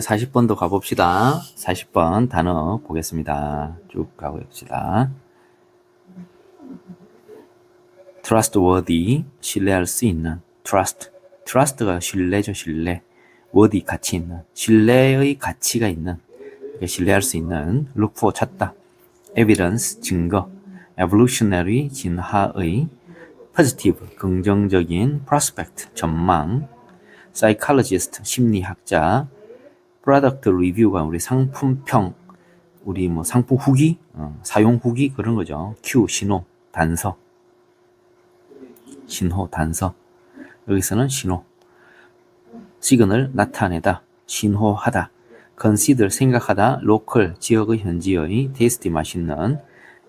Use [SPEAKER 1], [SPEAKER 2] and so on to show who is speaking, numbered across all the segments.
[SPEAKER 1] 40번도 가봅시다. 40번 단어 보겠습니다. 쭉 가봅시다. trustworthy, 신뢰할 수 있는, trust. trust가 신뢰죠, 신뢰. worthy, 가치 있는, 신뢰의 가치가 있는, 그러니까 신뢰할 수 있는, look for, 찾다. evidence, 증거. evolutionary, 진화의. positive, 긍정적인, prospect, 전망. psychologist, 심리학자. Product review가 우리 상품평, 우리 뭐 상품 후기, 어, 사용 후기 그런 거죠. Q, 신호, 단서. 신호, 단서. 여기서는 신호. 시그널, 나타내다. 신호하다. consider, 생각하다. local, 지역의 현지의. tasty, 맛있는.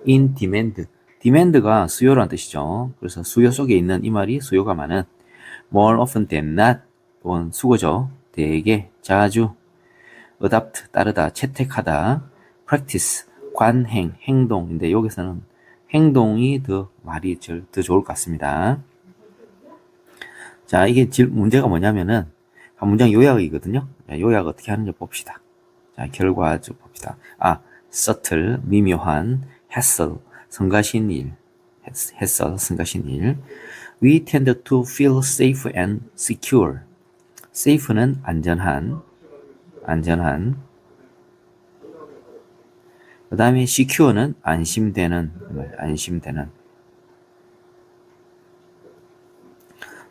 [SPEAKER 1] in demand. demand가 수요라는 뜻이죠. 그래서 수요 속에 있는 이 말이 수요가 많은. more often than not. 수거죠. 대개, 자주. Adopt, 따르다, 채택하다. practice, 관행, 행동인데 여기서는 행동이 더 말이 절- 더 좋을 것 같습니다. 자, 이게 질- 문제가 뭐냐면은 한 문장 요약이거든요. 자, 요약 어떻게 하는지 봅시다. 자, 결과 좀 봅시다. 아, subtle, 미묘한, hassle, 성가신 일, hass- hassle, 성가신 일. We tend to feel safe and secure. safe는 안전한, 안전한. 그 다음에 secure는 안심되는, 안심되는.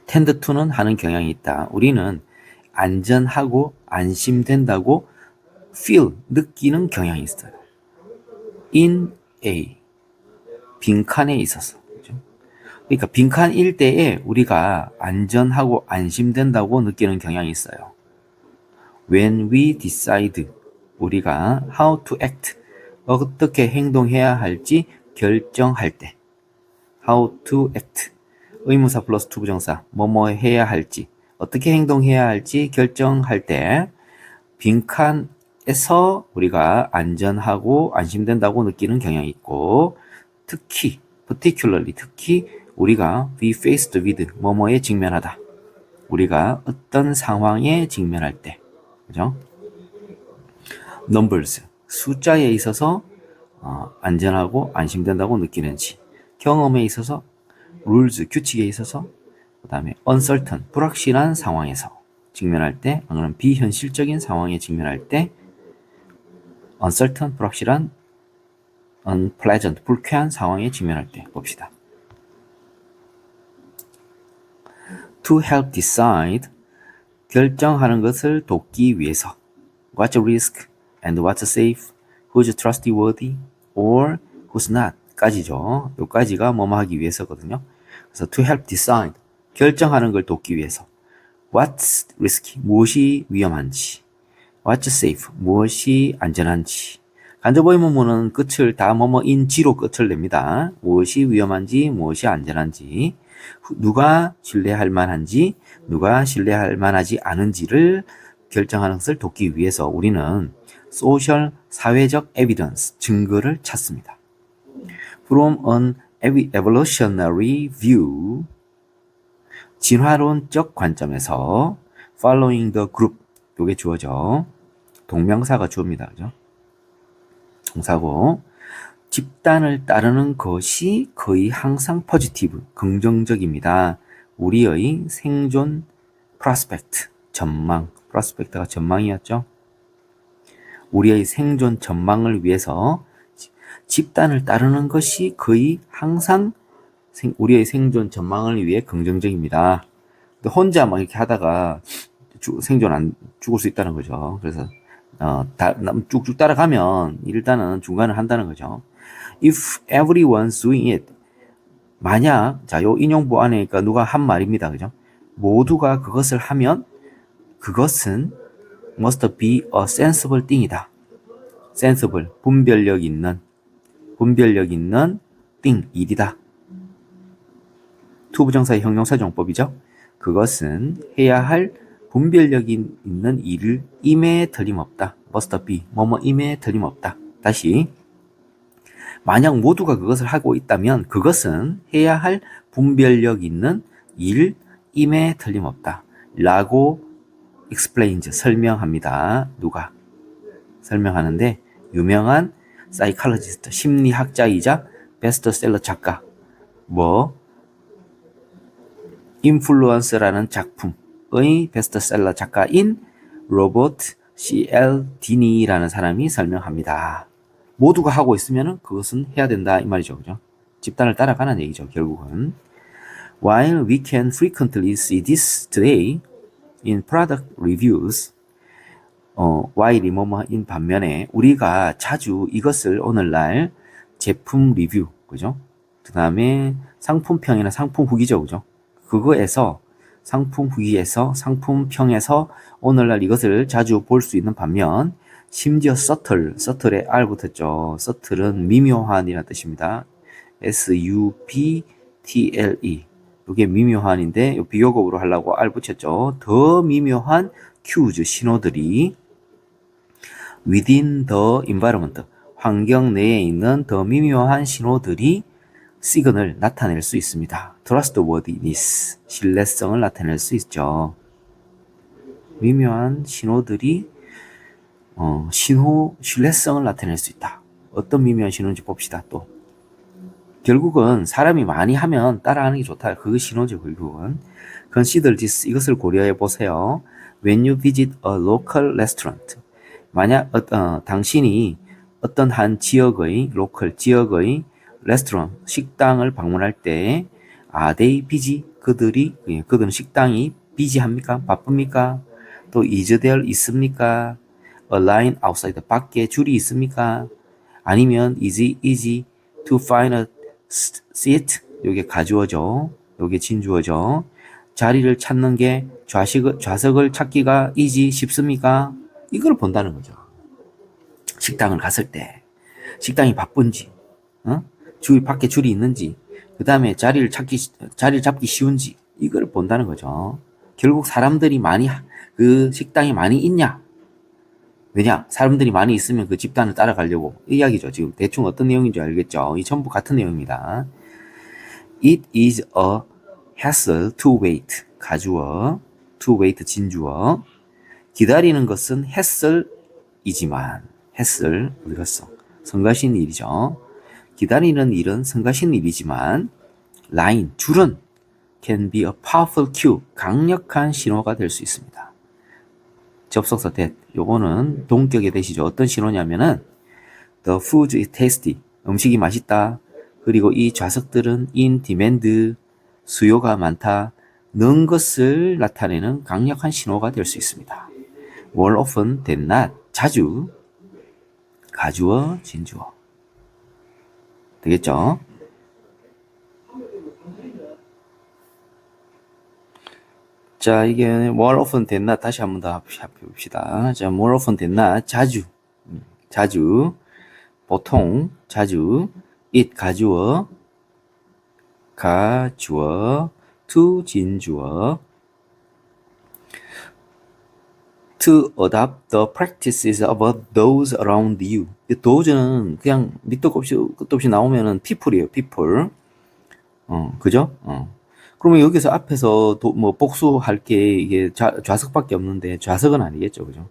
[SPEAKER 1] tend to는 하는 경향이 있다. 우리는 안전하고 안심된다고 feel, 느끼는 경향이 있어요. in a, 빈칸에 있어서. 그러니까 빈칸일 때에 우리가 안전하고 안심된다고 느끼는 경향이 있어요. When we decide, 우리가 how to act, 어떻게 행동해야 할지 결정할 때. how to act. 의무사 플러스 투부정사, 뭐뭐 해야 할지, 어떻게 행동해야 할지 결정할 때, 빈칸에서 우리가 안전하고 안심된다고 느끼는 경향이 있고, 특히, particularly, 특히 우리가 be faced with, 뭐뭐에 직면하다. 우리가 어떤 상황에 직면할 때, 그죠? numbers, 숫자에 있어서 어, 안전하고 안심된다고 느끼는지, 경험에 있어서 rules, 규칙에 있어서 그 다음에 uncertain, 불확실한 상황에서 직면할 때, 아니면 비현실적인 상황에 직면할 때 uncertain, 불확실한 unpleasant, 불쾌한 상황에 직면할 때 봅시다. to help decide, 결정하는 것을 돕기 위해서. What's risk? And what's safe, who's trustworthy? Or who's not? 까지죠. 요까지가 뭐뭐 하기 위해서거든요. 그래서 to help decide, 결정하는 걸 돕기 위해서. What's risky, 무엇이 위험한지. What's safe, 무엇이 안전한지. 간접의 문문은 끝을 다 뭐뭐인지로 끝을 냅니다. 무엇이 위험한지, 무엇이 안전한지, 후- 누가 신뢰할 만한지, 누가 신뢰할 만하지 않은지를 결정하는 것을 돕기 위해서 우리는 소셜, 사회적 에비던스, 증거를 찾습니다. From an evolutionary view, 진화론적 관점에서 following the group, 요게 주어져. 동명사가 주어입니다. 그죠? 동사고 집단을 따르는 것이 거의 항상 포지티브, 긍정적입니다. 우리의 생존 프로스펙트, 전망, 프로스펙트가 전망이었죠. 우리의 생존 전망을 위해서 지- 집단을 따르는 것이 거의 항상 생- 우리의 생존 전망을 위해 긍정적입니다. 혼자 막 이렇게 하다가 주- 생존 안 죽을 수 있다는 거죠. 그래서 어, 다, 남- 쭉쭉 따라가면 일단은 중간을 한다는 거죠. If everyone's doing it, 만약 자, 요 인용부 안에 그러니까 누가 한 말입니다. 그죠? 모두가 그것을 하면 그것은 must be a sensible thing이다. sensible, 분별력 있는 분별력 있는 thing, 일이다. 투부정사의 형용사 정법이죠. 그것은 해야 할 분별력이 있는 일을 임에 틀림없다. must be, 뭐뭐 임에 틀림없다. 다시 만약 모두가 그것을 하고 있다면 그것은 해야 할 분별력 있는 일임에 틀림없다. 라고 explains 설명합니다. 누가 설명하는데 유명한 사이칼로지스트 심리학자이자 베스트셀러 작가 뭐 인플루언스라는 작품의 베스트셀러 작가인 로버트 C.L. 디니라는 사람이 설명합니다. 모두가 하고 있으면 그것은 해야 된다 이 말이죠. 그죠? 집단을 따라가는 얘기죠. 결국은 While we can frequently see this today in product reviews 어, while이 뭐뭐인 반면에 우리가 자주 이것을 오늘날 제품 리뷰 그죠? 그 다음에 상품평이나 상품 후기죠. 그죠? 그거에서 상품 후기에서 상품평에서 오늘날 이것을 자주 볼 수 있는 반면 심지어 서틀, 서틀에 R 붙었죠. 서틀은 미묘한이라는 뜻입니다. S-U-P-T-L-E. 이게 미묘한인데 비교급으로 하려고 R 붙였죠. 더 미묘한 cues, 신호들이 within the environment, 환경 내에 있는 더 미묘한 신호들이 시그널 나타낼 수 있습니다. trustworthiness, 신뢰성을 나타낼 수 있죠. 미묘한 신호들이 어, 신호 신뢰성을 나타낼 수 있다. 어떤 미묘한 신호인지 봅시다. 또 결국은 사람이 많이 하면 따라하는 게 좋다. 그거 신호죠. 결국은 consider this 이것을 고려해 보세요. When you visit a local restaurant, 만약 어, 어, 당신이 어떤 한 지역의 로컬 지역의 레스토랑 식당을 방문할 때 they busy 그들이 예, 그들은 식당이 비지합니까 바쁩니까 또 there 있습니까 a line outside 밖에 줄이 있습니까? 아니면 is it easy to find a seat? 요게 가주어죠. 요게 진주어죠. 자리를 찾는 게 좌식, 좌석을 찾기가 easy 쉽습니까? 이걸 본다는 거죠. 식당을 갔을 때. 식당이 바쁜지 어? 줄 밖에 줄이 있는지 그 다음에 자리를 찾기 자리를 잡기 쉬운지 이걸 본다는 거죠. 결국 사람들이 많이 그 식당이 많이 있냐? 왜냐? 사람들이 많이 있으면 그 집단을 따라가려고 이 이야기죠. 지금 대충 어떤 내용인지 알겠죠? 이 전부 같은 내용입니다. It is a hassle to wait. 가주어, to wait 진주어. 기다리는 것은 hassle이지만 hassle 우리가 써 성가신 일이죠. 기다리는 일은 성가신 일이지만 라인, 줄은 can be a powerful cue, 강력한 신호가 될 수 있습니다. 접속사 that, 요거는 동격의 대시죠. 어떤 신호냐면은 the food is tasty, 음식이 맛있다. 그리고 이 좌석들은 in demand, 수요가 많다. 는 것을 나타내는 강력한 신호가 될 수 있습니다. more often than not, 자주, 가주어, 진주어. 되겠죠? 자, 이게 more often than not 다시 한번 더 해봅시다. 자, more often than not 자주, 음, 자주, 보통, 자주, it 가주어, 가주어, to 진주어, to adopt the practices of those around you. those는 그냥 밑도 없이 끝도 없이 나오면은 people이에요. people. 어, 그죠? 어. 그러면 여기서 앞에서 도, 뭐 복수할 게 이게 좌, 좌석밖에 없는데 좌석은 아니겠죠. 그죠?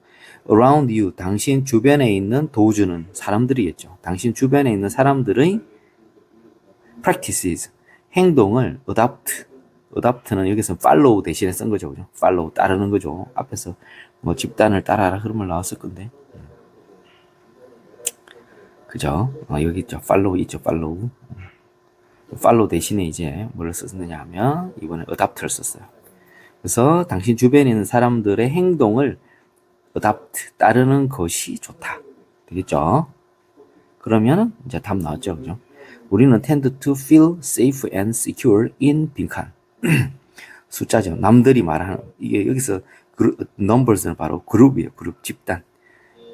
[SPEAKER 1] around you. 당신 주변에 있는 도주는 사람들이겠죠. 당신 주변에 있는 사람들의 practices. 행동을 adopt. adopt는 여기서 follow 대신에 쓴 거죠. 그죠? follow 따르는 거죠. 앞에서 뭐 집단을 따라라 흐름을 나왔을 건데. 그죠? 어, 여기 있죠. 팔로우 있죠. 팔로우. 팔로우 대신에 이제 뭐를 썼느냐 하면 이번에 adapt를 썼어요. 그래서 당신 주변에 있는 사람들의 행동을 adopt, 따르는 것이 좋다. 되겠죠? 그러면 이제 답 나왔죠. 그죠? 우리는 tend to feel safe and secure in 빈칸. 숫자죠. 남들이 말하는 이게 여기서 그룹, numbers는 바로 그룹이에요. 그룹 집단.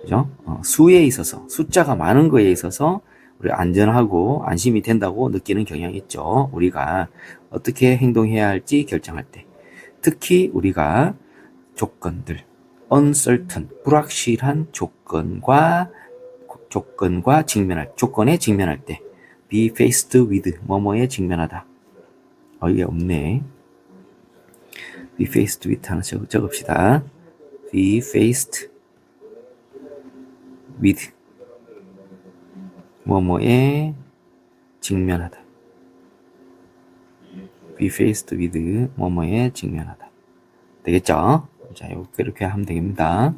[SPEAKER 1] 그죠? 어, 수에 있어서 숫자가 많은 거에 있어서 우리 안전하고 안심이 된다고 느끼는 경향이 있죠. 우리가 어떻게 행동해야 할지 결정할 때. 특히 우리가 조건들, uncertain, 불확실한 조건과 조건과 직면할 조건에 직면할 때 be faced with 뭐뭐에 직면하다. 어 이게 없네. be faced with 하나 적, 적읍시다. be faced with 뭐뭐에 직면하다. be faced with 뭐뭐에 직면하다. 되겠죠? 자, 이렇게 하면 되겠습니다.